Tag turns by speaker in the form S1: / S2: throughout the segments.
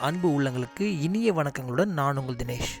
S1: அன்பு உள்ளங்களுக்கு இனிய வணக்கங்களுடன் நான் உங்கள் தினேஷ்.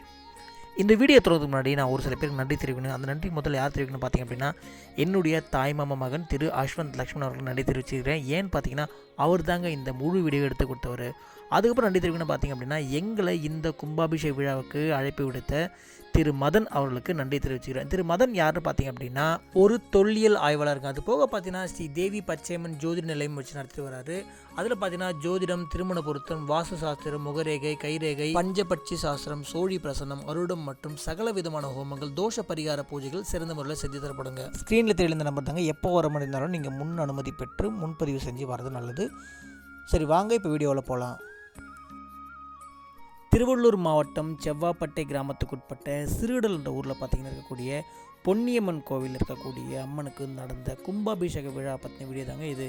S1: இந்த வீடியோ தொடர்றதுக்கு முன்னாடி நான் ஒரு சில பேருக்கு நன்றி தெரிவிக்கணும். அந்த நன்றி முதல்ல யார் தெரிவிக்கணும் பார்த்தீங்க அப்படின்னா என்னுடைய தாய்மாமா மகன் திரு அஸ்வந்த் லக்ஷ்மண் அவர்கள் நன்றி தெரிவிச்சுக்கிறேன். ஏன்னு பார்த்தீங்கன்னா அவர் தாங்க இந்த முழு வீடியோ எடுத்து கொடுத்தவர். அதுக்கப்புறம் நன்றி தெரிவிக்கணும் பார்த்திங்க அப்படின்னா எங்களை இந்த கும்பாபிஷேக விழாவுக்கு அழைப்பு விடுத்த திரு மதன் அவர்களுக்கு நன்றி தெரிவிச்சுக்கிறேன். திரு மதன் யாருன்னு பார்த்தீங்க அப்படின்னா ஒரு தொல்லியல் ஆய்வாளருங்க அது போக பார்த்தீங்கன்னா ஸ்ரீ தேவி பச்சையம்மன் ஜோதிட நிலையம் வச்சு நடத்தி வராரு. அதில் பார்த்தீங்கன்னா ஜோதிடம் திருமண பொருத்தம் வாஸ்து சாஸ்திரம் முகரேகை கைரேகை பஞ்சபட்சி சாஸ்திரம் சோழி பிரசனம் அருடம் மற்றும் சகல விதமான ஹோமங்கள் தோஷ பரிகார பூஜைகள் சிறந்த முறையில் செஞ்சு தரப்படுங்க. ஸ்க்ரீனில் தெரிந்த நம்பர் தாங்க எப்போ வர முடிந்தாலும் நீங்கள் முன் அனுமதி பெற்று முன்பதிவு செஞ்சு வரது நல்லது. சரி வாங்க இப்போ வீடியோவில் போகலாம் திருவள்ளூர் மாவட்டம் செவ்வாப்பட்டை கிராமத்துக்குட்பட்ட சிறுகடல் என்ற ஊரில் பார்த்தீங்கன்னா இருக்கக்கூடிய பொன்னியம்மன் கோவில் இருக்கக்கூடிய அம்மனுக்கு நடந்த கும்பாபிஷேக விழா பற்றின வீடியோ தாங்க இது.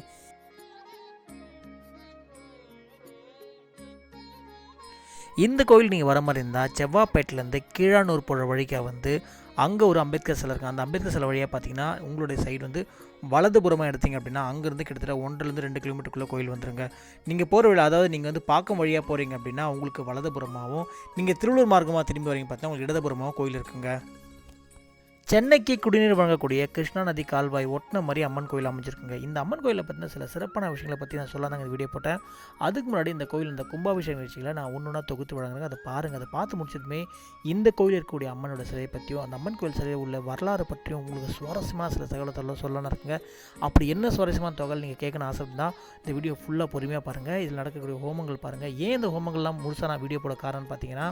S1: இந்த கோயில் நீங்கள் வர மாதிரி இருந்தால் செவ்வாப்பேட்டிலேருந்து கீழானூர் போகிற வழிக்காக வந்து அங்கே ஒரு அம்பேத்கர் சிலை இருக்குது அந்த அம்பேத்கர் சிலை வழியாக பார்த்தீங்கன்னா உங்களுடைய சைடு வந்து வலதுபுறமாக எடுத்தீங்க அப்படின்னா அங்கேருந்து கிட்டத்தட்ட ஒன்றிலேருந்து ரெண்டு கிலோமீட்டருக்குள்ளே கோயில் வந்துருங்க. நீங்கள் போகிற வழி அதாவது நீங்கள் வந்து பார்க்கும் வழியாக போகிறீங்க அப்படின்னா உங்களுக்கு வலதுபுறமாகவும் நீங்கள் திருவள்ளூர் மார்க்கமாக திரும்பி வரீங்க பார்த்தீங்கன்னா உங்களுக்கு இடதுபுறமாகவும் கோயில் இருக்குங்க. சென்னைக்கு குடிநீர் வழங்கக்கூடிய கிருஷ்ணா நதி கால்வாய் ஒட்டின மாதிரி அம்மன் கோயில் அமைஞ்சிருக்குங்க. இந்த அம்மன் கோயிலை பற்றின சில சிறப்பான விஷயங்களை பற்றி நான் சொல்லாதாங்க வீடியோ போட்டேன். அதுக்கு முன்னாடி இந்த கோயில் இந்த கும்பாபிஷேக நிகழ்ச்சிகளை நான் ஒன்று ஒன்றா தொகுத்து வழங்குறேங்க. அதை பாருங்கள் அதை பார்த்து முடிச்சதுமே இந்த கோயில் இருக்கக்கூடிய அம்மனோட சிலையை பற்றியும் அந்த அம்மன் கோயில் சிலையில் உள்ள வரலாறு பற்றியும் உங்களுக்கு சுவாரஸ்யமான சில தகவலை சொல்லணும் இருக்குங்க. அப்படி என்ன சுவாரஸ்யமான தகவல் நீங்கள் கேட்கணும் ஆசை இருந்தால் இந்த வீடியோ ஃபுல்லாக பொறுமையாக பாருங்கள் இதில் நடக்கக்கூடிய ஹோமங்கள் பாருங்கள் ஏன் இந்த ஹோமங்கள்லாம் முழுசாக நான் வீடியோ போட காரணம்னு பார்த்தீங்கன்னா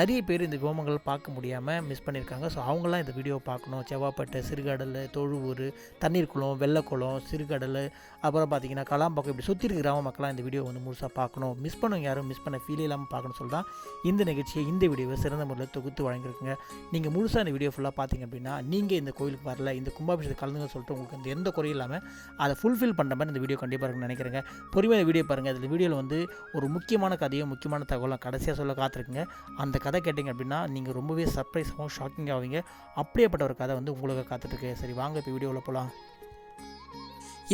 S1: நிறைய பேர் இந்த ஹோமங்கள் பார்க்க முடியாமல் மிஸ் பண்ணியிருக்காங்க. ஸோ அவங்களாம் இந்த வீடியோ பார்க்கணும். செவ்வாப்பேட்டை சிறுகடல் தொழுவூர் தண்ணீர் குளம் வெள்ளக்குளம் சிறுகடல் அப்புறம் பார்த்தீங்கன்னா கலாம்பாக்கம் இப்படி சுற்றி இருக்கிற கிராம மக்களாக இந்த வீடியோ வந்து முழுசாக பார்க்கணும். மிஸ் பண்ணவங்க யாரும் மிஸ் பண்ண ஃபீல் இல்லாமல் பார்க்கணும்னு சொல்லி தான் இந்த நிகழ்ச்சியை இந்த வீடியோவை சிறந்த முறையில் தொகுத்து வழங்கியிருக்குங்க. நீங்கள் முழுசாக இந்த வீடியோ ஃபுல்லாக பார்த்தீங்க அப்படின்னா நீங்கள் இந்த கோயிலுக்கு வரல இந்த கும்பாபிஷேகத்தை கலந்துங்க சொல்லிட்டு உங்களுக்கு இந்த எந்த குறையும் இல்லாமல் அதை ஃபுல்ஃபில் பண்ணுற மாதிரி இந்த வீடியோ கண்டிப்பாக இருக்குன்னு நினைக்கிறேங்க. பொறுமையாக வீடியோ பாருங்கள் இந்த வீடியோவில் வந்து ஒரு முக்கியமான கதையும் முக்கியமான தகவலும் கடைசியாக சொல்ல காத்திருக்குங்க. அந்த கதை கேட்டிங்க அப்படின்னா நீங்கள் ரொம்பவே சர்ப்ரைஸாகவும் ஷாக்கிங் ஆவீங்க. அப்படியே அப்படியேப்பட்ட ஒரு கதை வந்து உங்களுக்கு காத்துட்ருக்கு சரி வாங்க இப்போ வீடியோவில் போகலாம்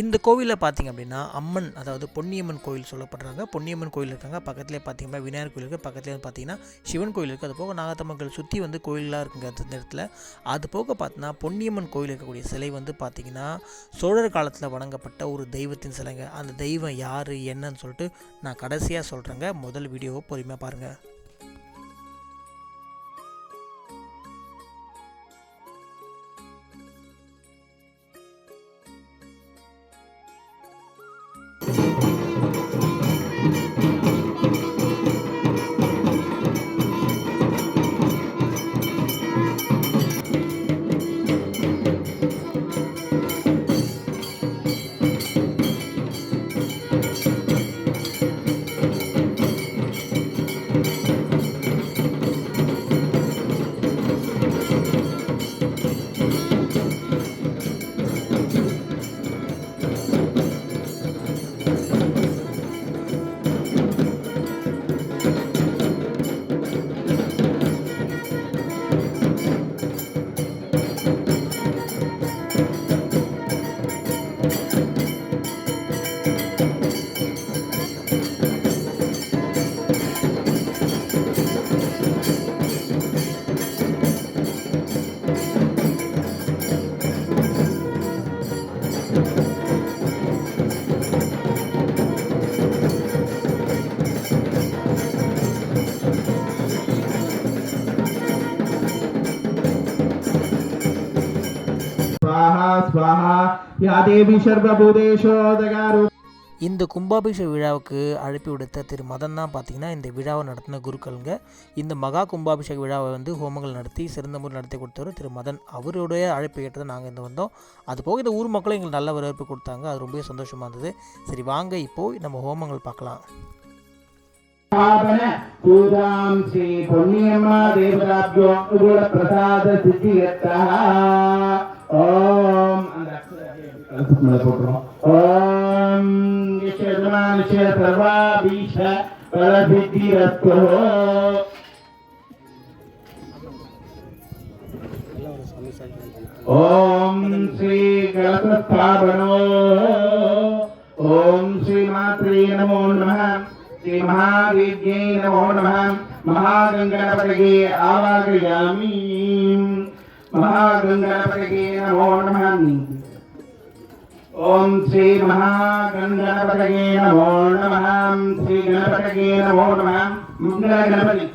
S1: இந்த கோவிலில் பார்த்திங்க அப்படின்னா அம்மன் அதாவது பொன்னியம்மன் கோயில் சொல்லப்படுறாங்க. பொன்னியம்மன் கோயில் இருக்காங்க. பக்கத்துலேயே பார்த்தீங்கன்னா விநாயகர் கோயில் இருக்குது பக்கத்துலேயே வந்து பார்த்தீங்கன்னா சிவன் கோயில் இருக்குது அது போக நாகத்தம்மன் சுற்றி வந்து கோயிலாக இருக்குங்க அந்த நேரத்தில் அது போக பார்த்தீங்கன்னா பொன்னியம்மன் கோயில் இருக்கக்கூடிய சிலை வந்து பார்த்திங்கன்னா சோழர் காலத்தில் வணங்கப்பட்ட ஒரு தெய்வத்தின் சிலைங்க. அந்த தெய்வம் யார் என்னன்னு சொல்லிட்டு நான் கடைசியாக சொல்கிறேங்க முதல் வீடியோவை பொறுமையாக பாருங்கள் இந்த கும்பாபிஷேக விழாவுக்கு அழைப்பு விடுத்த திரு மதன் தான் பார்த்தீங்கன்னா இந்த விழாவை நடத்தின குருக்கள்ங்க இந்த மகா கும்பாபிஷேக விழாவை வந்து ஹோமங்கள் நடத்தி சிறந்த முறை நடத்தி கொடுத்தவர் திரு மதன் அவருடைய அழைப்பு ஏற்று நாங்கள் இந்த வந்தோம் அது போக இந்த ஊர் மக்களும் எங்களுக்கு நல்ல வரவேற்பு கொடுத்தாங்க அது ரொம்பவே சந்தோஷமாக இருந்தது சரி வாங்க இப்போது நம்ம ஹோமங்கள் பார்க்கலாம்
S2: स्थापन पूजां श्री पुण्यम्मा देवताभ्यो கலத்துக்கு மேலே போட்டுரும் ஓம் நிஷேதமானுஷ சர்வாபீஷ பலபித்தி ரத்தோ ఓం శ్రీ కలసస్థాపనో ఓం శ్రీ మాత్రే నమో నమ. శ్రీ మహావిద్యై నమో నమ. మహాగంగణపతికి ఆవాహయామి మహాగంగణపతికి నమో నమ. ఓం శ్రీ మహాగణపతయే నమో నమ. శ్రీ గణపతయే నమో నమ. మంగళ గణపతి.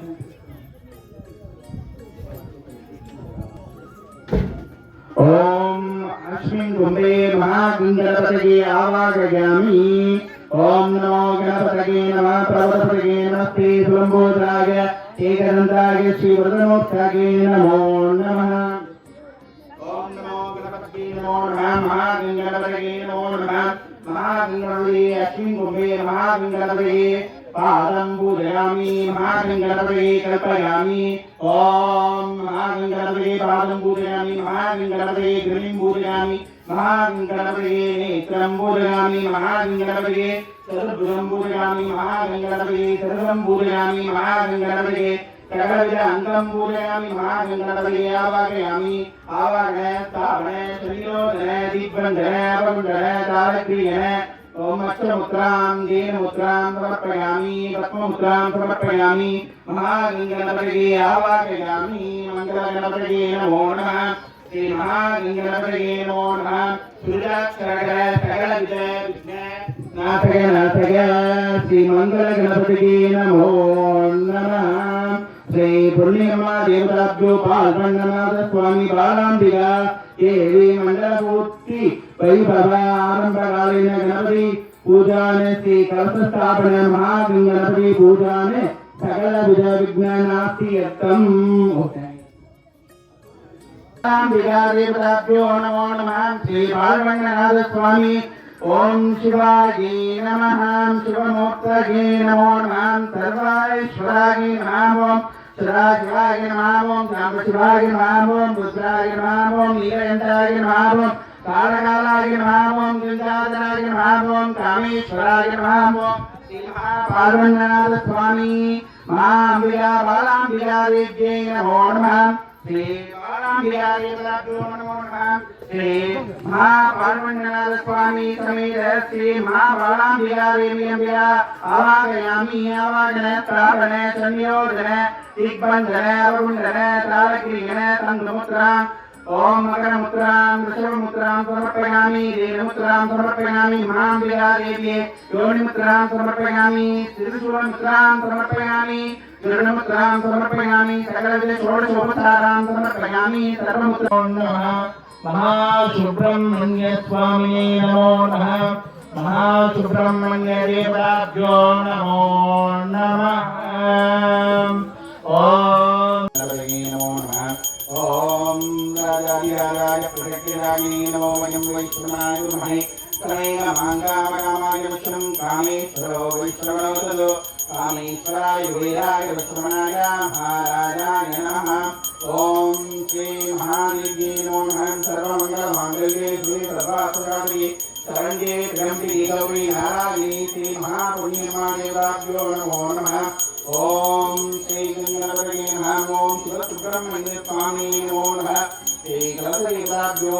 S2: ఓం అస్మిన్ కుంభే మహాగణపతయే ఆవాగయామి ఓం నమో గణపతయే నమ. ప్రవతపతయే నమస్తే సులంబోదరాయ. ఏకదంతాయ శ్రీ వరదనోత్సాగే నమో నమః. महागणपतये अस्मिन् कुम्भे महागणपतये पादं पूजयामि महागणपतये कल्पयामि ॐ महागणपतये पादं पूजयामि महागणपतये गिरिं पूजयामि महागणपतये नेत्रं पूजयामि महागणपतये सर्वं पूजयामि महागणपतये सर्वं पूजयामि महागणपतये सकलविध अङ्गं पूजयामि महागणपतये आवाहयामि आवाहन स्थापन शरीरोधन दीपबन्धन अपमुद्रन तारक्रियन ॐ अष्टमुद्रां दीनमुद्रां समर्पयामि पद्ममुद्रां समर्पयामि महागणपतये आवाहयामि मङ्गलगणपतये नमो नमः श्री महागणपतये नमो नमः सुरक्षकर सकलविध विघ्न नाथक नाथक श्री मंगलगणपतये नमो श्री पुण्यमा देवराज्यो पाल स्वामी बालांबिका केवी मंडल वैभव आरंभ कालीन गणपति पूजा ने श्री कलश स्थापन महागणपति पूजा ने सकल विज विज्ञानाति देवराज्यो नमो नमः श्री पाल स्वामी ओम शिवाय नमः शिवमूर्तये नमो नमः सर्वाय शिवाय नमः సదాశివాయ నమామం రామశివాయ నమామం రుద్రాయ నమామం నీలయంత్రాయ నమామం కాళకాలాయ నమామం గుంజాదరాయ నమామం కామేశ్వరాయ నమామం పార్వణనాథ స్వామి మా అంబికా బాలాంబికా విద్యే నమో నమః महाम्बिका बालाम्बिका देव्यै नमो नमः श्री बालाम्बिका देवताभ्यो नमो नमः श्री महापार्वण्यनाथ स्वामी समेत श्री महाबालाम्बिका देवी अम्बिका आवाहयामि आवाहन श्रावण संयोजन दिग्बन्धन अवगुण्डन तारक्रियन तङ्गमुद्रा ॐ मकरमुद्रां वृषभमुद्रां समर्पयामि देवमुद्रां समर्पयामि महाम्बिका देवी योनिमुद्रां समर्पयामि திருணமுத்ராம் சமர்ப்பயாமி சகலவித ஷோடசோபசாராம் சமர்ப்பயாமி சர்வமுத்ரோம் நம மகாசுப்ரமணிய சுவாமியே நமோ நம மகாசுப்ரமணிய தேவராஜ்யோ நமோ நம ஓம் நமோ நம ஓம் ராஜாதிராஜாய பிரகட்டிராஜே நமோ வயம் வைஷ்ணவாய நமஹே విష్ణువైన మాంగామకామాయ విష్ణుం కామేశ్వరో విష్ణువనవతదు కామేశ్వరాయ వీరాయ విష్ణువనాయ మహారాజాయ నమ ఓం శ్రీ మహాదివ్యే నమో హం సర్వమంగళమాంగళ్యే శ్రీ సర్వాసురాది శరణ్యే త్రయంబి గౌరీ నారాయణి శ్రీ మహాపుణ్యమాదేవాభ్యో నమో నమ ఓం శ్రీ గంగనపరగే నమ ఓం సురసుబ్రహ్మణ్య నమో నమ శ్రీ కలపదేవాభ్యో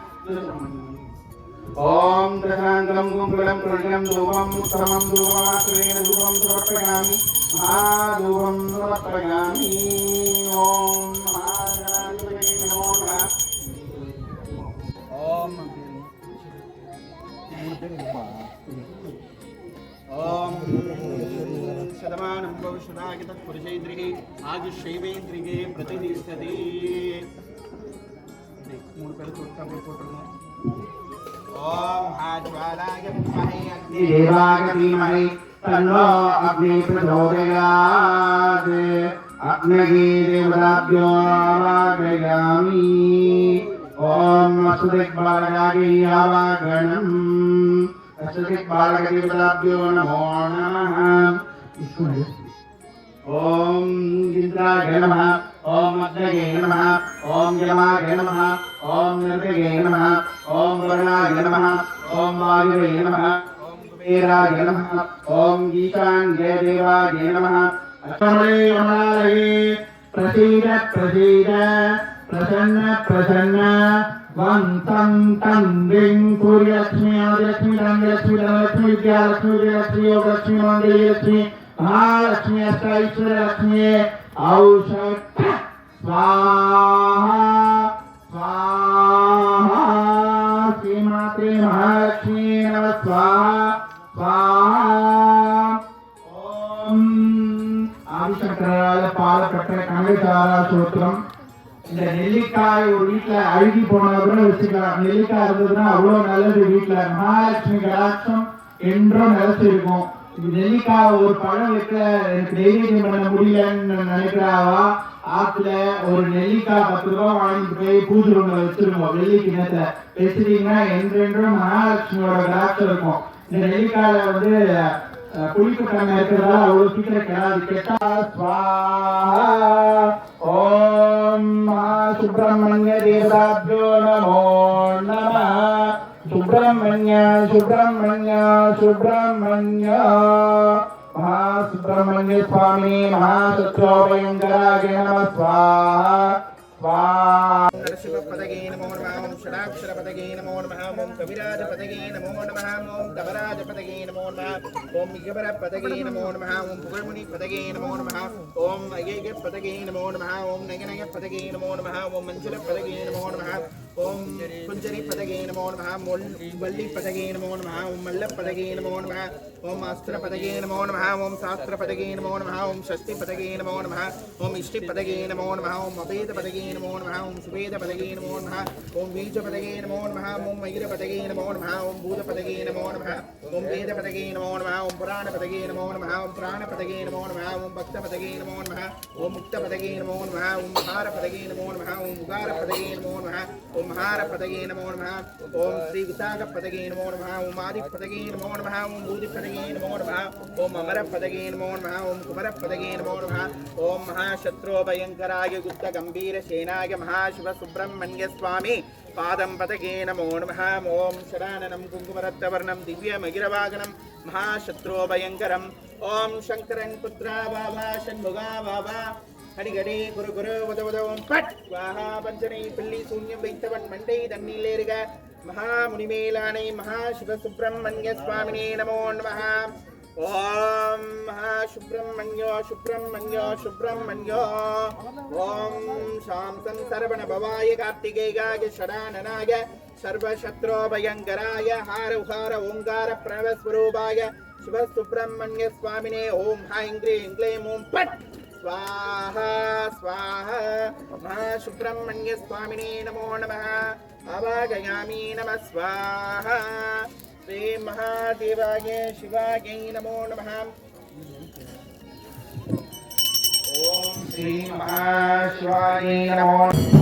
S2: ഓം ഗ്രഹാന്തരം കുങ്കുളം കുഴലം ധൂപം ഉത്തമം ധൂപമാത്രേണ ധൂപം സമർപ്പയാമി. മഹാധൂപം സമർപ്പയാമി. ഓം മഹാഗണാധിപതി നമോ ഓം ഓം ശതമാനം ഭവിഷ്യതാഗിതപുരുഷൈന്ദ്രികേ ആയുഷൈവേന്ദ്രികേ പ്രതിനിഷ്ഠതേ. శ్రీ మూడు పేరు చుట్టం పోతున్నాం ఓం హాజ్వాలాయ విద్మహే అగ్ని దేవాయ ధీమహి తన్నో అగ్ని ప్రచోదయాత్ ॐ इन्द्राय नमः ॐ अग्नये नमः ॐ यमाय नमः ॐ नृतये नमः ॐ वरुणाय नमः ॐ वायुवे नमः ॐ कुबेराय नमः ॐ ईशान्ये देवाय नमः अष्टमले वनालये प्रसीद प्रसीद प्रसन्न प्रसन्न वं तं तं ह्रीं सूर्यलक्ष्मी आदिलक्ष्मी धनलक्ष्मी धनलक्ष्मी विद्यालक्ष्मी विजयलक्ष्मी योगलक्ष्मी मङ्गलक्ष्मी महालक्ष्मी अष्टैश्वर्यलक्ष्मी औषध स्वाहा स्वाहा श्रीमात्रे महालक्ष्मी नमः स्वाहा स्वाहा ஓம் ஆதிசங்கரால பாலப்பட்ட கனகசாரா சூத்திரம் இந்த நெல்லிக்காய் ஒரு வீட்டுல அழுகி போனா கூட வச்சுக்கலாம் நெல்லிக்காய் இருந்ததுன்னா அவ்வளவு நல்லது வீட்டுல மகாலட்சுமி கடாட்சம் என்றும் நிலைச்சு இருக்கும் இது நெல்லிக்காய் ஒரு பழம் வைக்க எனக்கு தைரியம் பண்ண முடியலன்னு நினைக்கிறாவா? ஆத்துல ஒரு நெல்லிக்காய் பத்து ரூபா வாங்கிட்டு போய் பூஜை ரூம்ல வச்சிருக்கோம் வெள்ளி கிணத்துல வச்சிட்டீங்கன்னா என்றென்றும் மகாலட்சுமியோட கடாட்சம் இருக்கும். இந்த நெல்லிக்காயில வந்து அஹ், புளிப்பு தன்மை இருக்கிறதால அவ்வளவு சீக்கிரம் கிடாது. கெட்டா ஸ்வாஹா ஓம் மகா சுப்பிரமணிய தேவதாபியோ நமோ நம. సుబ్రహ్మణ్య సుబ్రహ్మణ్య సుబ్రహ్మణ్య. మహాసుబ్రహ్మణ్య స్వామి మహాసత్యోభయంకరాయ నమ స్వాహ. స్వాహ నరసింహపదగే
S3: నమో నమః ఓం షడాక్షరపదగే నమో నమః ఓం కవిరాజపదగే నమో నమః ఓం కవరాజపదగే నమో నమః ఓం మిగవరపదగే నమో నమః ఓం పుగముని పదగే నమో నమః ఓం అయేగ పదగే నమో నమః ఓం నగనగ పదగే నమో నమః మంజుల పదగే నమో నమః ஓம் குஞ்சரி பதகே நமோ நம மொல் வள்ளி பதகே நமோ நம ஓம் மல்ல பதகே நமோ நம ஓம் அஸ்திர பதகே நமோ நம ஓம் சாஸ்திர பதகே நமோ நம ஓம் சஷ்டி பதகே நமோ நம ஓம் இஷ்டி பதகே நமோ நம ஓம் அபேத பதகே நமோ நம ஓம் சுவேத பதகே நமோ நம ஓம் வீஜ பதகே நமோ நம ஓம் மயிர பதகே நமோ நம ஓம் பூத பதகே நமோ நம ஓம் வேத பதகே நமோ நம ஓம் புராண பதகே நமோ நம
S2: ஓம் பிராண பதகே நமோ நம ஓம் பக்த பதகே நமோ நம ஓம் முக்த பதகே நமோ நம ஓம் மகார பதகே நமோ நம ஓம் உகார பதகே நமோ நம
S3: ॐ उगारपदगे नमो नमः ॐ महारपदगे नमो नमः ॐ श्रीविशाखपदगे नमो नमः ॐ आदिपदगे नमो नमः ॐ भूतिपदगे नमो नमः ॐ अमरपदगे नमो नमः ॐ कुमरपदगे नमो नमः ॐ महाशत्रुभयङ्कराय गुप्तगम्भीरसेनाय महाशिवसुब्रह्मण्य स्वामी पादं पदगे नमो नमः ॐ शराननं कुङ्कुमरत्नवर्णं दिव्यमगिरवागनं महाशत्रुभयङ्करम् ॐ शङ्करन् पुत्रा वावा षण्मुगा वावा அடிகடி குரு குரு உத உதவும் பட் வாஹா பஞ்சனை பிள்ளி சூன்யம் வைத்தவன் மண்டை தண்ணில் ஏறுக. மகா முனிமேலானை மகா சிவ சுப்பிரமணிய சுவாமினே நமோ நமः ஓம் மகா சுப்பிரமணியோ சுப்பிரமணியோ சுப்பிரமணியோ ஓம் சாந்தன் சரவண பவாய கார்த்திகேயாய ஷடானனாய சர்வசத்ரோபயங்கராய ஹார உகார ஓங்கார பிரணவஸ்வரூபாய சிவ சுப்பிரமணிய சுவாமினே. ஓம் ஹைங் க்ரீம் க்ளீம் ஓம் பட். स्वाहा स्वाहा महासुब्रह्मण्य स्वामिने नमो नमः आवागयामि नमः स्वाहा श्री महादेवाय शिवाय नमो नमः
S2: ॐ श्री महाशिवाय नमो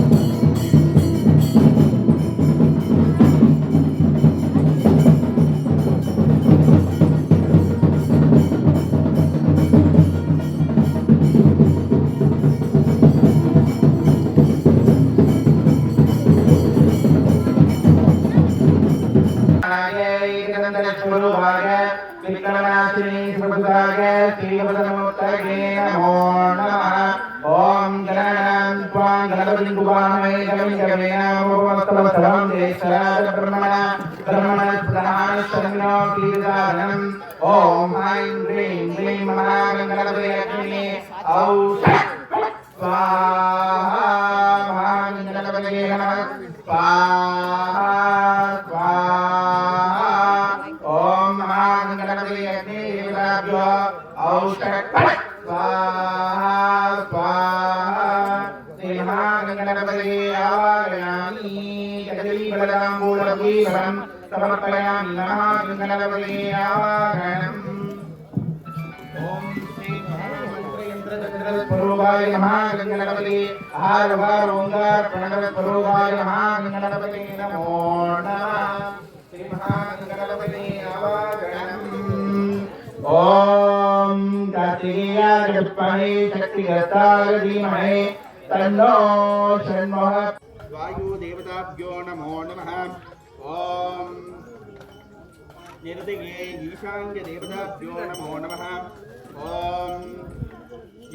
S2: आर वार ओंकार प्रणव स्वरूपाय महागणपति नमो नमः श्री
S3: महामङ्गलपते आवागणम्
S2: ॐ कार्तिकेयाय विद्महे शक्तिगताय धीमहि तन्नो षण्मुख
S3: वायुदेवताभ्यो नमो नमः ॐ निर्दिगे ईशान्यदेवताभ्यो नमो नमः ॐ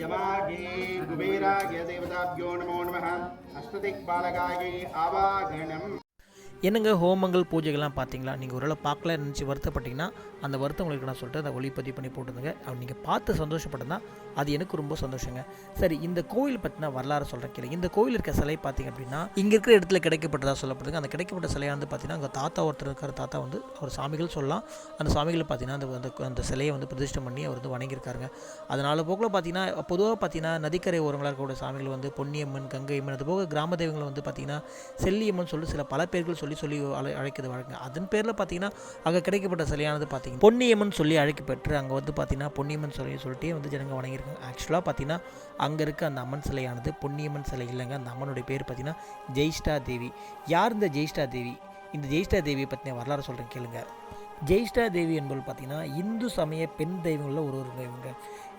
S3: यमागे कुबेराय देवताभ्यो नमो नमः अष्टदिक्पालकायै आवागणम्
S1: என்னங்க ஹோமங்கள் பூஜைகள்லாம் பார்த்தீங்களா நீங்கள் ஒருவேளை பார்க்கல நினச்சி வருத்தப்பட்டீங்கன்னா அந்த வருத்தம் உங்களுக்கு நான் சொல்லிட்டு அதை ஒளிப்பதிவு பண்ணி போட்டுருங்க அப்படி நீங்கள் பார்த்து சந்தோஷப்பட்டனா அது எனக்கு ரொம்ப சந்தோஷங்க. சரி இந்த கோயில் பற்றின வரலாறு சொல்கிறேன் கேளுங்க இந்த கோயில் இருக்க சிலை பார்த்தீங்க அப்படின்னா இங்கே இருக்கிற இடத்துல கிடைக்கப்பட்டதாக சொல்லப்படுதுங்க. அந்த கிடைக்கப்பட்ட சிலையானது வந்து பார்த்தீங்கன்னா அங்கே தாத்தா ஒருத்தர் இருக்கிற தாத்தா வந்து அவர் சாமிகள் சொல்லலாம். அந்த சாமிகள் பார்த்தீங்கன்னா அந்த அந்த சிலையை வந்து பிரதிஷ்டம் பண்ணி அவர் வந்து வணங்கியிருக்காருங்க. அதனால் போக்கில் பார்த்தீங்கன்னா பொதுவாக பார்த்தீங்கன்னா நதிக்கரை ஓரங்களாக இருக்கக்கூடிய சாமிகள் வந்து பொன்னியம்மன் கங்கையம்மன் அது போக கிராம தெய்வங்களை வந்து பார்த்தீங்கன்னா செல்லியம்மன் சொல்லி சில பல பேர்கள் சொல்லி சொல்லி அழை அழைக்கிறது வழங்க அதன் பேரில் பார்த்தீங்கன்னா அங்கே கிடைக்கப்பட்ட சிலையானது பார்த்தீங்கன்னா பொன்னியம்மன் சொல்லி அழைக்கப்பெற்று அங்கே வந்து பார்த்தீங்கன்னா பொன்னியம்மன் சொல்லி சொல்லிட்டு வந்து ஜனங்க வணங்கியிருக்காங்க. ஆக்சுவலாக பார்த்தீங்கன்னா அங்கே இருக்க அந்த அம்மன் சிலையானது பொன்னியம்மன் சிலை இல்லைங்க. அந்த அம்மனுடைய பேர் பார்த்தீங்கன்னா ஜெய்ஷ்டா தேவி. யார் இந்த ஜெய்ஷ்டா தேவி? இந்த ஜெய்ஷ்டா தேவியை பற்றின வரலாறு சொல்கிறேன் கேளுங்க. ஜெய்ஷ்டா தேவி என்பது பார்த்தீங்கன்னா இந்து சமய பெண் தெய்வங்களில் ஒரு ஒரு இவங்க.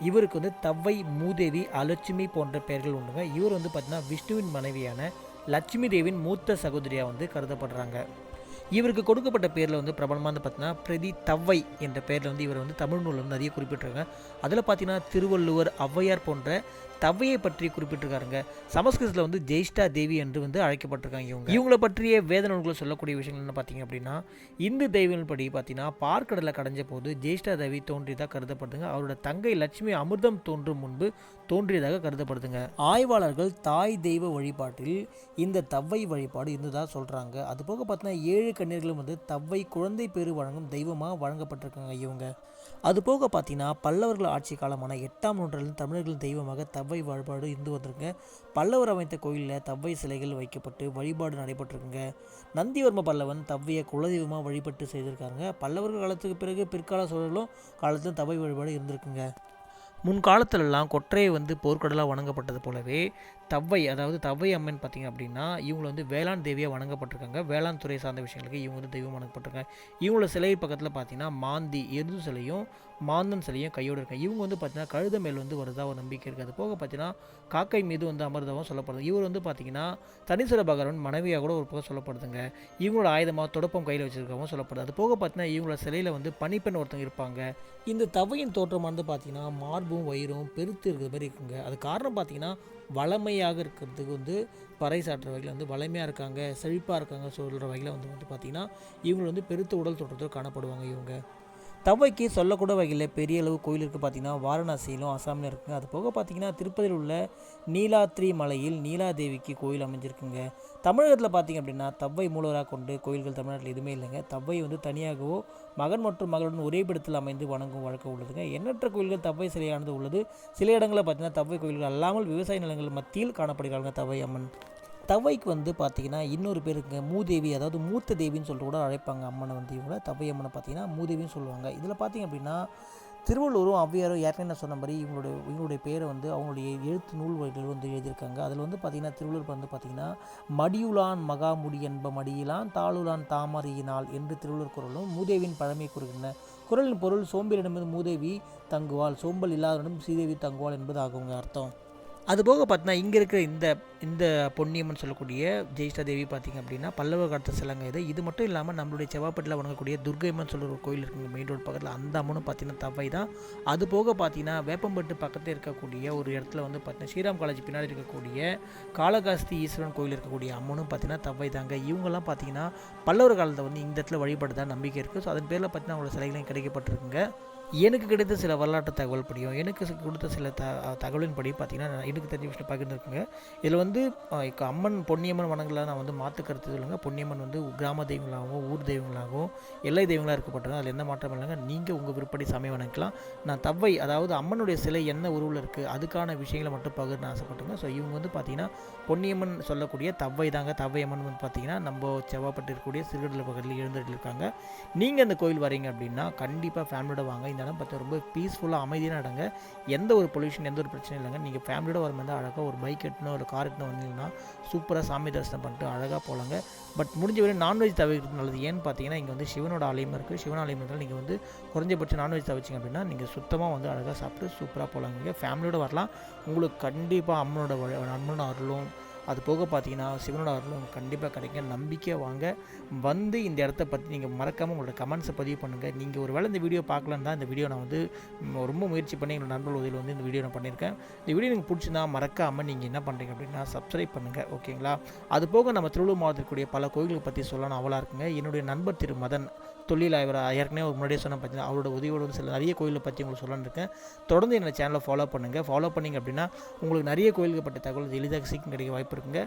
S1: இவருக்கு வந்து தவ்வை மூதேவி அலட்சுமி போன்ற பெயர்கள் உண்டுங்க. இவர் வந்து பார்த்தீங்கன்னா விஷ்ணுவின் மனைவியான லட்சுமி தேவியின் மூத்த சகோதரியாக வந்து கருதப்படுறாங்க. இவருக்கு கொடுக்கப்பட்ட பேரில் வந்து பிரபலமாக வந்து பார்த்தீங்கன்னா பிரதி தவ்வை என்ற பேரில் வந்து இவர் வந்து தமிழ் நூலில் வந்து நிறைய குறிப்பிட்டிருக்காங்க. அதில் பார்த்தீங்கன்னா திருவள்ளுவர் ஔவையார் போன்ற தவ்வையை பற்றி குறிப்பிட்டிருக்காருங்க. சமஸ்கிருதத்தில் வந்து ஜெய்ஷ்டா தேவி என்று வந்து அழைக்கப்பட்டிருக்காங்க இவங்க. இவங்களை பற்றிய வேத நூல்களை சொல்லக்கூடிய விஷயங்கள் என்ன பார்த்தீங்க அப்படின்னா இந்து தெய்வங்கள் படி பார்த்தீங்கன்னா பார்க்கடலை கடைஞ்ச போது ஜெய்ஷ்டா தேவி தோன்றியதாக கருதப்படுதுங்க. அவரோட தங்கை லட்சுமி அமிர்தம் தோன்றும் முன்பு தோன்றியதாக கருதப்படுதுங்க. ஆய்வாளர்கள் தாய் தெய்வ வழிபாட்டில் இந்த தவ்வை வழிபாடு இருந்ததாக சொல்கிறாங்க அதுபோக பார்த்தீங்கன்னா ஏழு கண்ணீர்களும் வந்து தவ்வை குழந்தை பேரு வழங்கும் தெய்வமாக வழங்கப்பட்டிருக்காங்க இவங்க. அதுபோக பார்த்தீங்கன்னா பல்லவர்கள் ஆட்சி காலமான எட்டாம் நூற்றாண்டில் தமிழர்களின் தெய்வமாக தவ்வை வழிபாடு இருந்து வந்திருக்குங்க. பல்லவர் அமைத்த கோயிலில் தவ்வை சிலைகள் வைக்கப்பட்டு வழிபாடு நடைபெற்றிருக்குங்க. நந்திவர்ம பல்லவன் தவ்வையை குலதெய்வமாக வழிபட்டு செய்திருக்காங்க பல்லவர்கள் காலத்துக்கு பிறகு பிற்கால சூழலும் காலத்தில் தவ்வை வழிபாடு இருந்திருக்குங்க. முன்காலத்திலெல்லாம் கொற்றையை வந்து போர்க்கடலாக வணங்கப்பட்டது போலவே தவ்வை அதாவது தவ்வை அம்மன் பார்த்திங்க அப்படின்னா இவங்களை வந்து வேளாண் தேவியாக வணங்கப்பட்டிருக்காங்க. வேளாண் துறை சார்ந்த விஷயங்களுக்கு இவங்க வந்து தெய்வம் வணங்கப்பட்டிருக்காங்க. இவங்களோட சிலை பக்கத்தில் பார்த்தீங்கன்னா மாந்தி எருது சிலையும் மாந்தன் சிலையும் கையோடு இருக்காங்க இவங்க வந்து பார்த்தீங்கன்னா கழுத மேல் வந்து வருதா ஒரு நம்பிக்கை இருக்குது அது போக பார்த்தீங்கன்னா காக்கை மீது வந்து அமர்தவும் சொல்லப்படுது. இவர் வந்து பார்த்தீங்கன்னா தனிசுர பகவான் மனைவியாக கூட ஒரு பக்கம் சொல்லப்படுதுங்க. இவங்களோட ஆயுதமாக தொடப்பம் கையில் வச்சிருக்கவும் சொல்லப்படுது. அது போக பார்த்தீங்கன்னா இவங்களோட சிலையில் வந்து பனிப்பெண் ஒருத்தங்க இருப்பாங்க. இந்த தவையின் தோற்றமானது பார்த்தீங்கன்னா மார்பும் வயிறும் பெருத்து இருக்கிற மாதிரி இருக்குங்க. அது காரணம் பார்த்தீங்கன்னா வளமையாக இருக்கிறதுக்கு வந்து பறைசாற்றுற வகையில் வந்து வளமையாக இருக்காங்க செழிப்பாக இருக்காங்க சொல்கிற வகையில் வந்து வந்து பார்த்திங்கன்னா இவங்க வந்து பெருத்த உடல் தோற்றத்தில் காணப்படுவாங்க இவங்க. தவைக்கு சொல்லக்கூட வகையில் பெரிய அளவு கோயில் இருக்குது பார்த்தீங்கன்னா வாரணாசியிலும் அசாமிலும் இருக்குங்க. அது போக பார்த்தீங்கன்னா திருப்பதியில் உள்ள நீலாத்ரி மலையில் நீலாதேவிக்கு கோயில் அமைஞ்சிருக்குங்க. தமிழகத்தில் பார்த்திங்க அப்படின்னா தவ்வை மூலவராக கொண்டு கோயில்கள் தமிழ்நாட்டில் எதுவுமே இல்லைங்க. தவ்வை வந்து தனியாகவோ மகன் மற்றும் மகளுடன் ஒரே இடத்தில் அமைந்து வணங்கும் வழக்கம் உள்ளதுங்க. எண்ணற்ற கோயில்கள் தவ்வை சிலையானது உள்ளது. சில இடங்களில் பார்த்தீங்கன்னா தவ்வை கோயில்கள் அல்லாமல் விவசாய நிலங்கள் மத்தியில் காணப்படுகிறாங்க தவ்வை அம்மன். தவைக்கு வந்து பார்த்தீங்கன்னா இன்னொரு பேருக்கு மூதேவி அதாவது மூத்த தேவின்னு சொல்லிட்டு கூட அழைப்பாங்க அம்மனை வந்து இவங்கள தவை அம்மனை பார்த்தீங்கன்னா மூதேவின்னு சொல்லுவாங்க. இதில் பார்த்திங்க அப்படின்னா திருவள்ளூரும் ஔவையாரும் ஏற்கனவே நான் சொன்ன மாதிரி இவங்களுடைய இவங்களுடைய பேரை வந்து அவங்களுடைய எழுத்து நூல் வகைகள் வந்து எழுதியிருக்காங்க. அதில் வந்து பார்த்திங்கன்னா திருவள்ளுவர் வந்து பார்த்திங்கன்னா மடியுளான் மகாமுடி என்ப மடியிலான் தாளுலான் தாமரையினால் என்று திருவள்ளுவர் குரலும் மூதேவியின் பழமை கூறுகின்றன. குரலின் பொருள் சோம்பேறிடமிருந்து மூதேவி தங்குவாள் சோம்பல் இல்லாதவனிடம் ஸ்ரீதேவி தங்குவாள் என்பது ஆகுங்க அர்த்தம். அதுபோக பார்த்தீங்கன்னா இங்கே இருக்கிற இந்த இந்த பொன்னியம்மன் சொல்லக்கூடிய ஜெயிஷ்டா தேவி பார்த்திங்க அப்படின்னா பல்லவ காலத்து சிலங்க இது. இது மட்டும் இல்லாமல் நம்மளுடைய செவ்வாப்பட்டில் வணங்கக்கூடிய துர்கைம்மன் சொல்கிற ஒரு கோயில் இருக்குங்க மெயின் ரோடு பக்கத்தில். அந்த அம்மனும் பார்த்தீங்கன்னா தவை தான். அது போக பார்த்தீங்கன்னா வேப்பம்பட்டு பக்கத்தில் இருக்கக்கூடிய ஒரு இடத்துல வந்து பார்த்தீங்கன்னா ஸ்ரீராம் காலேஜ் பின்னாடி இருக்கக்கூடிய காளகாஸ்தி ஈஸ்வரன் கோயில் இருக்கக்கூடிய அம்மனும் பார்த்தீங்கன்னா தவை தாங்க. இவங்கெல்லாம் பார்த்தீங்கன்னா பல்லவர் காலத்தில் வந்து இந்த இடத்துல வழிபடுதான் நம்பிக்கை இருக்குது ஸோ அதன் பேரில் பார்த்தீங்கன்னா அவங்களோட சிலைகளையும் கிடைக்கப்பட்டிருக்குங்க. எனக்கு கிடைத்த சில வரலாற்று தகவல் படியும் எனக்கு கொடுத்த சில த தகவலின் படி பார்த்திங்கன்னா நான் எனக்கு தெரிஞ்ச விஷயம் பகிர்ந்துருக்குங்க இதில் வந்து இப்போ அம்மன் பொன்னியம்மன் வணங்கல நான் வந்து மாற்று கருத்து சொல்லுங்க. பொன்னியம்மன் வந்து கிராம தெய்வங்களாகவும் ஊர் தெய்வங்களாகவும் எல்லை தெய்வங்களாக இருக்கப்பட்டது அதில் எந்த மாற்றம் இல்லைங்க. நீங்கள் உங்கள் விருப்பப்படி சமயம் வணக்கலாம் நான் தவ்வை அதாவது அம்மனுடைய சிலை என்ன உருவில் இருக்குது அதுக்கான விஷயங்களை மட்டும் பகிர்ந்து ஆசைப்பட்டுங்க. ஸோ இவங்க வந்து பார்த்திங்கன்னா பொன்னியம்மன் சொல்லக்கூடிய தவ்வை தாங்க. தவ்வை அம்மன் வந்து பார்த்தீங்கன்னா நம்ம செவ்வாப்பட்டு இருக்கக்கூடிய சிறுகடல பகுதியில் இருந்துகிட்டு இருக்காங்க நீங்கள் அந்த கோயில் வரீங்க அப்படின்னா கண்டிப்பாக ஃபேமிலியோட வாங்க. இந்த இடம் பார்த்தா ரொம்ப பீஸ்ஃபுல்லாக அமைதியான இடங்க. எந்த ஒரு பொல்யூஷன் எந்த ஒரு பிரச்சனையும் இல்லைங்க. நீங்கள் ஃபேமிலியோட வரும்போது அழகாக ஒரு பைக் எட்டுனோ ஒரு கார் எட்டுனோ வந்தீங்கன்னா சூப்பராக சாமி தரிசனம் பண்ணிட்டு அழகாக போகலாங்க பட் முடிஞ்ச வரை நான்வெஜ் தவிர்க்கிறது நல்லது. ஏன்னு பார்த்தீங்கன்னா இங்கே வந்து சிவனோட ஆலயம் இருக்குது சிவன் ஆலயம் இருந்தால் நீங்கள் வந்து குறைஞ்சபட்சம் நான்வெஜ் தவிச்சிங்க அப்படின்னா நீங்கள் சுத்தமாக வந்து அழகாக சாப்பிட்டு சூப்பராக போகலாங்க இங்கே ஃபேமிலியோட வரலாம். உங்களுக்கு கண்டிப்பாக அம்மனோட அம்மனோட அருளும் அது போக பார்த்தீங்கன்னா சிவனோட அருளும் கண்டிப்பாக கிடைக்கும். நம்பிக்கையாக வாங்க. வந்து இந்த இடத்த பற்றி நீங்கள் மறக்காமல் உங்களோட கமெண்ட்ஸை பதிவு பண்ணுங்கள் நீங்கள் ஒரு வேளை இந்த வீடியோ பார்க்கலன்னு தான் இந்த வீடியோ நான் வந்து ரொம்ப முயற்சி பண்ணி என்னோட நண்பர்கள் உதவியில் வந்து இந்த வீடியோ நான் பண்ணியிருக்கேன். இந்த வீடியோ நீங்கள் பிடிச்சிருந்தா மறக்காமல் நீங்கள் என்ன பண்ணுறீங்க அப்படின்னா சப்ஸ்கிரைப் பண்ணுங்கள் ஓகேங்களா அது போக நம்ம திருவள்ளூர் மாவட்டத்திற்குரிய பல கோயில்களை பற்றி சொல்லணும் அவளாக இருக்குங்க. என்னுடைய நண்பர் திரு மதன் தொழில் ஆய்வர் ஏற்கனவே ஒரு முன்னாடியே சொன்ன பார்த்தீங்கன்னா அவரோட உதவியோடு வந்து சில நிறைய கோயிலை பற்றி உங்களுக்கு சொல்லணும்னு இருக்கேன் தொடர்ந்து என்னோட சேனலை ஃபாலோ பண்ணுங்கள் ஃபாலோ பண்ணிங்க அப்படின்னா உங்களுக்கு நிறைய கோயில்கள் பற்றிய தகவல் எளிதாக சீக்கிரம் கிடைக்க வாய்ப்பு இருக்குங்க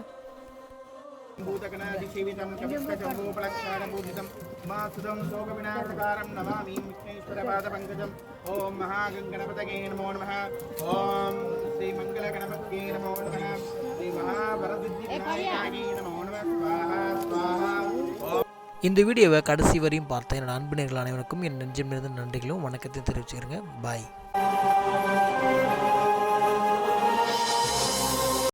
S2: भूतगणादिसेवितं चमुष्कजम्बूपलक्षाणपूजितं मासुदं शोकविनाशकारं नमामि विघ्नेश्वरपादपङ्कजम् ॐ महागङ्गणपतये नमो नमः ॐ श्रीमङ्गलगणपतये नमो नमः श्रीमहावरसिद्धिविनायकायै नमो नमः स्वाहा स्वाहा ॐ
S1: இந்த வீடியோவை கடைசி வரையும் பார்த்த என் அன்பினர்கள் அனைவருக்கும் என் நெஞ்சமிருந்து நன்றிகளும் வணக்கத்தையும் தெரிவிச்சுக்கிறேங்க. பாய்